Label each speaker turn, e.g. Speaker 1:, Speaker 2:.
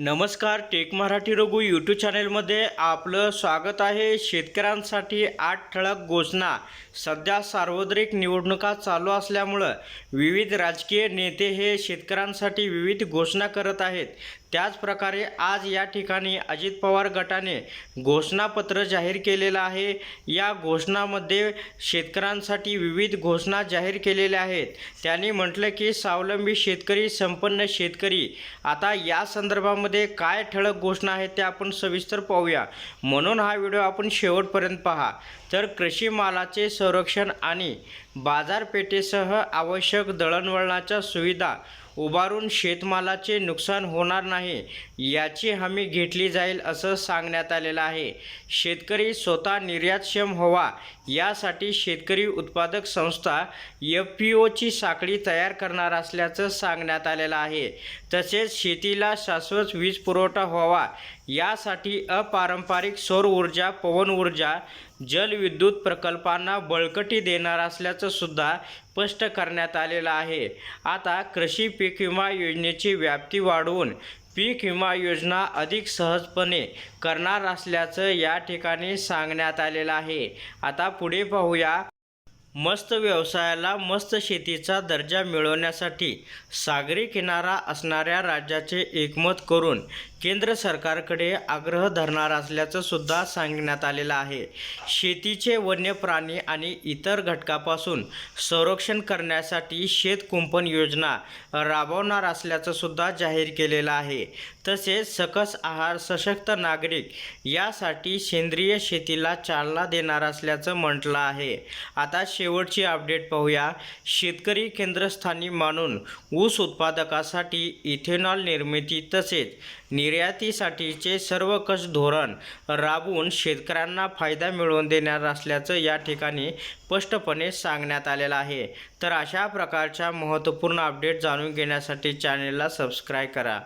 Speaker 1: नमस्कार tech Marathi Raghu YouTube चॅनेलमध्ये आपलं स्वागत आहे. शेतकऱ्यांसाठी आठ ठळक घोषणा. सध्या सार्वत्रिक निवडणुका चालू असल्यामुळं विविध राजकीय नेते हे शेतकऱ्यांसाठी विविध घोषणा करत आहेत. त्याचप्रकारे आज या ठिकाणी अजित पवार गटाने घोषणापत्र जाहीर केलेलं आहे. या घोषणामध्ये शेतकऱ्यांसाठी विविध घोषणा जाहीर केलेल्या आहेत. त्यांनी म्हटलं की स्वावलंबी शेतकरी संपन्न शेतकरी. आता या संदर्भामध्ये काय ठळक घोषणा आहेत त्या आपण सविस्तर पाहूया. म्हणून हा व्हिडिओ आपण शेवटपर्यंत पहा. तर कृषी मालाचे संरक्षण आणि बाजारपेठेसह आवश्यक दळणवळणाच्या सुविधा उभारून शेतमालाचे नुकसान होणार नाही याची हमी घेतली जाईल असं सांगण्यात आलेलं आहे. शेतकरी स्वतः निर्यातक्षम व्हावा यासाठी शेतकरी उत्पादक संस्था एफ पी ओची साखळी तयार करणार असल्याचं सांगण्यात आलेलं आहे. तसेच शेतीला शाश्वत वीज पुरवठा व्हावा यासाठी अपारंपरिक सौर ऊर्जा पवन ऊर्जा जलविद्युत प्रकल्पांना बळकटी देणार असल्याचं सुद्धा स्पष्ट करण्यात आलेलं आहे. आता कृषी पीक विमा योजनेची व्याप्ती वाढवून पीक विमा योजना अधिक सहजपणे करणार असल्याचं या ठिकाणी सांगण्यात आलेलं आहे. आता पुढे पाहूया. मस्त व्यवसायाला मस्त शेतीचा दर्जा मिळवण्यासाठी सागरी किनारा असणाऱ्या राज्याचे एकमत करून केंद्र सरकारकडे आग्रह धरणार असल्याचं सुद्धा सांगण्यात आलेलं आहे. शेतीचे वन्य प्राणी आणि इतर घटकापासून संरक्षण करण्यासाठी शेत कुंपण योजना राबवणार असल्याचं सुद्धा जाहीर केलेलं आहे. तसेच सकस आहार सशक्त नागरिक यासाठी सेंद्रिय शेतीला चालना देणार असल्याचं म्हटलं आहे. आता शेवटची अपडेट पाहूया. शेतकरी केंद्रस्थानी मानून ऊस उत्पादकासाठी इथेनॉल निर्मिती तसेच निर्यातीसाठीचे सर्व धोरण राबवून शेतकऱ्यांना फायदा मिळवून देणार असल्याचं या ठिकाणी स्पष्टपणे सांगण्यात आलेलं आहे. तर अशा प्रकारच्या महत्त्वपूर्ण अपडेट जाणून घेण्यासाठी चॅनेलला सबस्क्राईब करा.